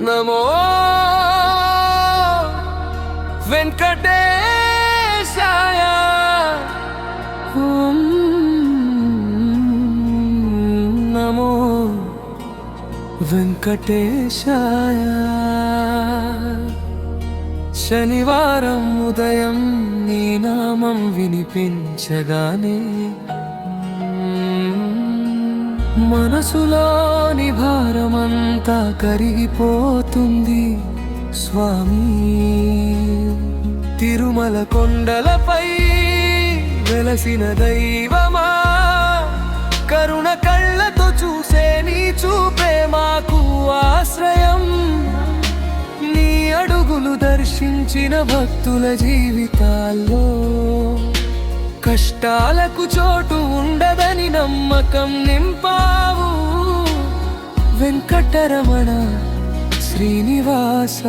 నమో వెంకటేశాయ నమో వెంకటేశాయ శనివారం ఉదయం నీ నామం వినిపించగానే మనసులోని భారమంతా కరిగిపోతుంది స్వామి. తిరుమల కొండలపై వెలసిన దైవమా? కరుణ కళ్ళతో చూసే నీ చూపే మాకు ఆశ్రయం. నీ అడుగులు దర్శించిన భక్తుల జీవితాల్లో కష్టాలకు చోటు ఉండదని నమ్మకం నింపావు. వెంకటరమణ శ్రీనివాస.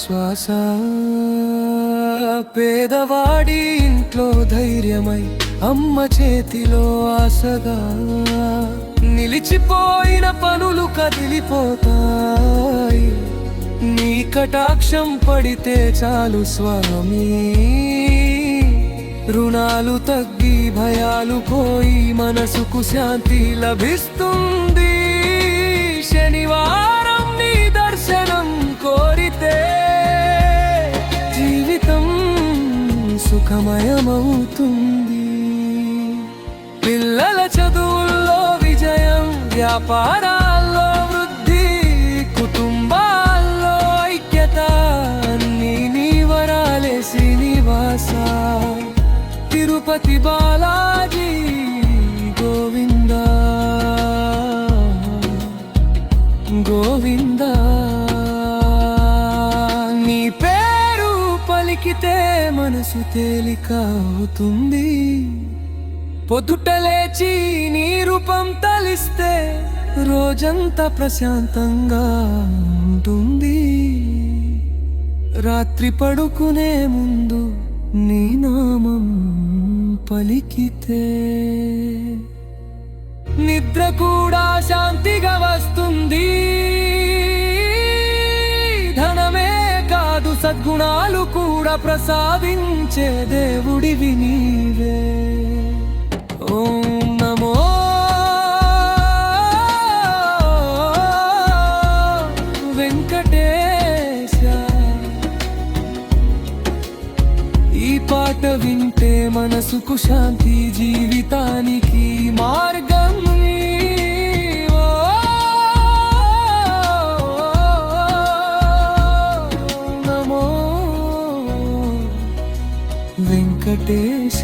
శ్వాస పేదవాడి ఇంట్లో ధైర్యమై అమ్మ చేతిలో ఆశగా నిలిచిపోయిన పనులు కదిలిపోతాయి. నీ కటాక్షం పడితే చాలు స్వామి. రుణాలు తగ్గి భయాలు పోయి మనసుకు శాంతి లభిస్తుంది. సుఖమయమవుతుంది. పిల్లల చదువుల్లో విజయం వ్యాపారాల్లో వృద్ధి కుటుంబాల్లో ఐక్యత అన్ని నీ వరాలే శ్రీనివాస. తిరుపతి బాలాజీ గోవింద. గోవింద. నీ పే పలికితే మనసు తేలిక అవుతుంది పొద్దుట లేచి నీ రూపం తలిస్తే రోజంతా ప్రశాంతంగా ఉంటుంది. రాత్రి పడుకునే ముందు నీ నామం పలికితే నిద్ర కూడా శాంతిగా వస్తుంది. సద్గుణాలు కూడా ప్రసాదించే దేవుడివి నీవే. ఓం నమో. వెంకటేశ. ఈ పాట వింటే మనసుకు శాంతి జీవితాన్ని వెంకటేశ